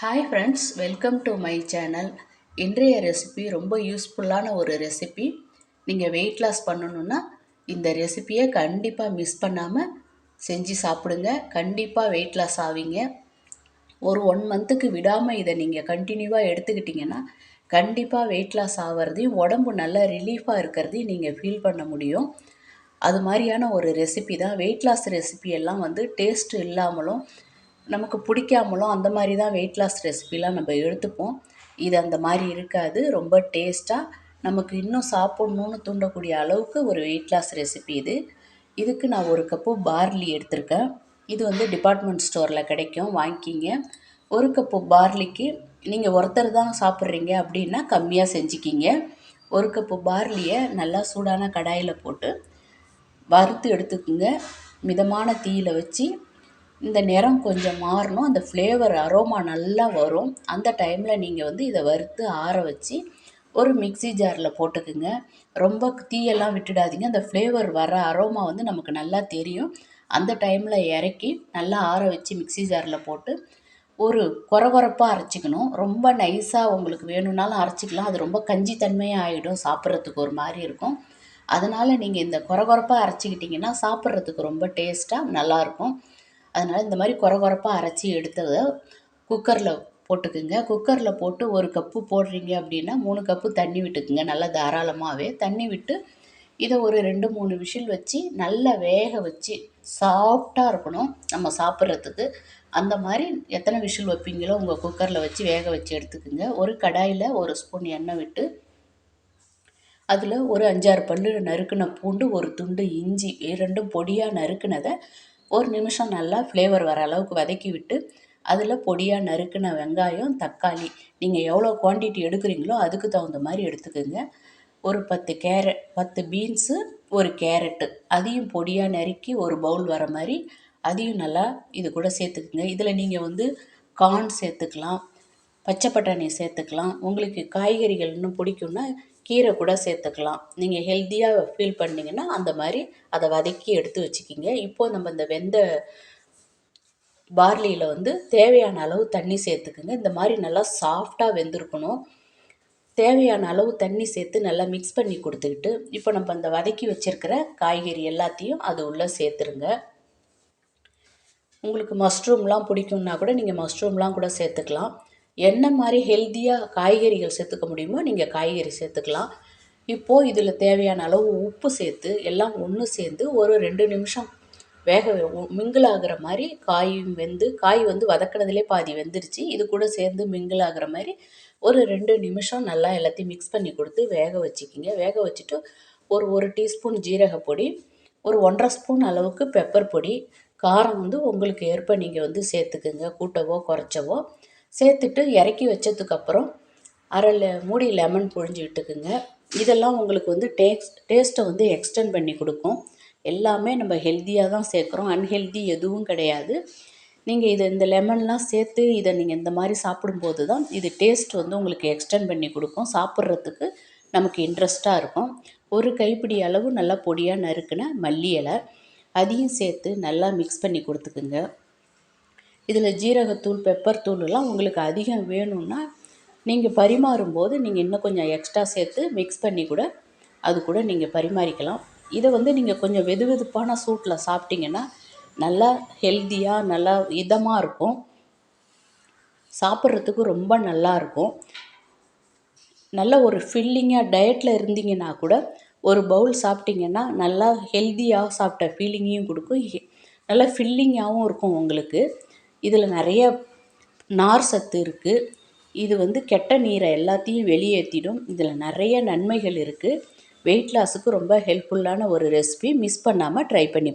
Hi friends welcome to my channel இன்றைய recipe ரொம்ப யூஸ்ஃபுல்லான ஒரு ரெசிபி நீங்கள் வெயிட் லாஸ் பண்ணணுன்னா இந்த ரெசிப்பியை கண்டிப்பாக மிஸ் பண்ணாமல் செஞ்சு சாப்பிடுங்க. கண்டிப்பாக வெயிட் லாஸ் ஆவீங்க. ஒரு ஒன் மந்த்துக்கு விடாமல் இதை நீங்கள் கண்டினியூவாக எடுத்துக்கிட்டிங்கன்னா கண்டிப்பாக வெயிட் லாஸ் ஆகிறதையும் உடம்பு நல்லா ரிலீஃபாக இருக்கிறதையும் நீங்கள் ஃபீல் பண்ண முடியும். அது மாதிரியான ஒரு ரெசிபி தான். வெயிட் லாஸ் ரெசிபி எல்லாம் வந்து டேஸ்ட் இல்லாமலும் நமக்கு பிடிக்காமலும் அந்த மாதிரி தான் வெயிட் லாஸ் ரெசிபிலாம் நம்ம எடுத்துப்போம். இது அந்த மாதிரி இருக்காது. ரொம்ப டேஸ்ட்டாக நமக்கு இன்னும் சாப்பிட்ணுன்னு தூண்டக்கூடிய அளவுக்கு ஒரு வெயிட் லாஸ் ரெசிபி இது. இதுக்கு நான் ஒரு கப்பு பார்லி எடுத்திருக்கேன். இது வந்து டிபார்ட்மெண்ட் ஸ்டோரில் கிடைக்கும். வாங்கிக்கிங்க. ஒரு கப்பு பார்லிக்கு நீங்கள் ஒருத்தர் தான் சாப்பிட்றீங்க அப்படின்னா கம்மியாக செஞ்சுக்கிங்க. ஒரு கப்பு பார்லியை நல்லா சூடான கடாயில் போட்டு வறுத்து எடுத்துக்கோங்க. மிதமான தீயில் வச்சு இந்த நிறம் கொஞ்சம் மாறணும். அந்த ஃப்ளேவர் அரோமா நல்லா வரும். அந்த டைமில் நீங்கள் வந்து இதை வறுத்து ஆற வச்சு ஒரு மிக்ஸி ஜாரில் போட்டுக்குங்க. ரொம்ப தீயெல்லாம் விட்டுடாதீங்க. அந்த ஃப்ளேவர் வர அரோமா வந்து நமக்கு நல்லா தெரியும். அந்த டைமில் இறக்கி நல்லா ஆற வச்சு மிக்ஸி ஜாரில் போட்டு ஒரு கொரகொரப்பாக அரைச்சிக்கணும். ரொம்ப நைஸாக உங்களுக்கு வேணும்னாலும் அரைச்சிக்கலாம். அது ரொம்ப கஞ்சி தன்மையாக ஆகிடும் சாப்பிட்றதுக்கு ஒரு மாதிரி இருக்கும். அதனால் நீங்கள் இந்த குறகுறப்பாக அரைச்சிக்கிட்டிங்கன்னா சாப்பிட்றதுக்கு ரொம்ப டேஸ்ட்டாக நல்லாயிருக்கும் அதனால் இந்த மாதிரி கொர கொரப்பாக அரைச்சி எடுத்ததை குக்கரில் போட்டுக்குங்க. குக்கரில் போட்டு ஒரு கப்பு போடுறீங்க அப்படின்னா மூணு கப்பு தண்ணி விட்டுக்குங்க. நல்லா தாராளமாகவே தண்ணி விட்டு இதை ஒரு ரெண்டு மூணு விஷில் வச்சு நல்லா வேக வச்சு சாஃப்டாக இருக்கணும் நம்ம சாப்பிட்றதுக்கு. அந்த மாதிரி எத்தனை விஷில் வைப்பீங்களோ உங்கள் குக்கரில் வச்சு வேக வச்சு எடுத்துக்கோங்க. ஒரு கடாயில் ஒரு ஸ்பூன் எண்ணெய் விட்டு அதில் ஒரு அஞ்சாறு பல்லு நறுக்கின பூண்டு ஒரு துண்டு இஞ்சி ரெண்டும் பொடியாக நறுக்குனதை ஒரு நிமிஷம் நல்லா ஃப்ளேவர் வர அளவுக்கு வதக்கி விட்டு அதில் பொடியாக நறுக்கின வெங்காயம் தக்காளி நீங்கள் எவ்வளோ குவான்டிட்டி எடுக்கிறீங்களோ அதுக்கு தகுந்த மாதிரி எடுத்துக்கோங்க. ஒரு பத்து கேரட் பத்து பீன்ஸு ஒரு கேரட்டு அதையும் பொடியாக நறுக்கி ஒரு பவுல் வர மாதிரி அதையும் நல்லா இது கூட சேர்த்துக்குங்க. இதில் நீங்கள் வந்து கார்ன் சேர்த்துக்கலாம் பச்சை பட்டாணி சேர்த்துக்கலாம். உங்களுக்கு காய்கறிகள் இன்னும் பிடிக்குன்னா கீரை கூட சேர்த்துக்கலாம். நீங்கள் ஹெல்த்தியாக ஃபீல் பண்ணிங்கன்னா அந்த மாதிரி அதை வதக்கி எடுத்து வச்சுக்கிங்க. இப்போது நம்ம இந்த வெந்த பார்லியில் வந்து தேவையான அளவு தண்ணி சேர்த்துக்குங்க. இந்த மாதிரி நல்லா சாஃப்டாக வெந்திருக்கணும். தேவையான அளவு தண்ணி சேர்த்து நல்லா மிக்ஸ் பண்ணி கொடுத்துக்கிட்டு இப்போ நம்ம அந்த வதக்கி வச்சுருக்கிற காய்கறி எல்லாத்தையும் அது உள்ளே சேர்த்துருங்க. உங்களுக்கு மஷ்ரூம்லாம் பிடிக்கும்னா கூட நீங்கள் மஷ்ரூம்லாம் கூட சேர்த்துக்கலாம். என்ன மாதிரி ஹெல்த்தியாக காய்கறிகள் சேர்த்துக்க முடியுமோ நீங்கள் காய்கறி சேர்த்துக்கலாம். இப்போது இதில் தேவையான அளவு உப்பு சேர்த்து எல்லாம் ஒன்று சேர்ந்து ஒரு ரெண்டு நிமிஷம் வேக மிங்கிள் ஆகிற மாதிரி காயும் வெந்து காய் வந்து வதக்கினதுலே பாதி வெந்துருச்சு. இது கூட சேர்ந்து மிங்கிள் ஆகிற மாதிரி ஒரு ரெண்டு நிமிஷம் நல்லா எல்லாத்தையும் மிக்ஸ் பண்ணி கொடுத்து வேக வச்சுக்கிங்க. வேக வச்சுட்டு ஒரு ஒரு டீஸ்பூன் ஜீரகப்பொடி ஒரு ஒன்றரை ஸ்பூன் அளவுக்கு பெப்பர் பொடி காரம் வந்து உங்களுக்கு ஏற்ப நீங்கள் வந்து சேர்த்துக்குங்க. கூட்டவோ குறைச்சவோ. சேர்த்துட்டு இறக்கி வச்சதுக்கப்புறம் அரை மூடி லெமன் புழிஞ்சு விட்டுக்குங்க. இதெல்லாம் உங்களுக்கு வந்து டேஸ்ட் டேஸ்ட்டை வந்து எக்ஸ்டெண்ட் பண்ணி கொடுக்கும். எல்லாமே நம்ம ஹெல்த்தியாக தான் சேர்க்குறோம். அன்ஹெல்தி எதுவும் கிடையாது. நீங்கள் இதை இந்த லெமன்லாம் சேர்த்து இதை நீங்கள் இந்த மாதிரி சாப்பிடும்போது தான் இது டேஸ்ட் வந்து உங்களுக்கு எக்ஸ்டெண்ட் பண்ணி கொடுக்கும். சாப்பிட்றதுக்கு நமக்கு இன்ட்ரெஸ்ட்டாக இருக்கும். ஒரு கைப்பிடி அளவு நல்லா பொடியாக நறுக்குன மல்லி இலை அதையும் சேர்த்து நல்லா மிக்ஸ் பண்ணி கொடுத்துக்குங்க. இதில் ஜீரகத்தூள் பெப்பர் தூள்லாம் உங்களுக்கு அதிகம் வேணும்னா நீங்கள் பரிமாறும்போது நீங்கள் இன்னும் கொஞ்சம் எக்ஸ்ட்ரா சேர்த்து மிக்ஸ் பண்ணி கூட அது கூட நீங்கள் பரிமாறிக்கலாம். இதை வந்து நீங்கள் கொஞ்சம் வெது வெதுப்பான சூட்டில் சாப்பிட்டிங்கன்னா நல்லா ஹெல்த்தியாக நல்லா இதமாக இருக்கும். சாப்பிட்றதுக்கு ரொம்ப நல்லா நல்ல ஒரு ஃபில்லிங்காக டயட்டில் இருந்தீங்கன்னா கூட ஒரு பவுல் சாப்பிட்டிங்கன்னா நல்லா ஹெல்த்தியாக சாப்பிட்ட ஃபீலிங்கையும் கொடுக்கும். நல்லா ஃபில்லிங்காகவும் இருக்கும் உங்களுக்கு. இதில் நிறைய நார் சத்து இருக்குது இது வந்து கெட்ட நீரை எல்லாத்தையும் வெளியேற்றிடும் இதில் நிறைய நன்மைகள் இருக்குது வெயிட் லாஸுக்கு ரொம்ப ஹெல்ப்ஃபுல்லான ஒரு ரெசிபி மிஸ் பண்ணாமல் ட்ரை பண்ணி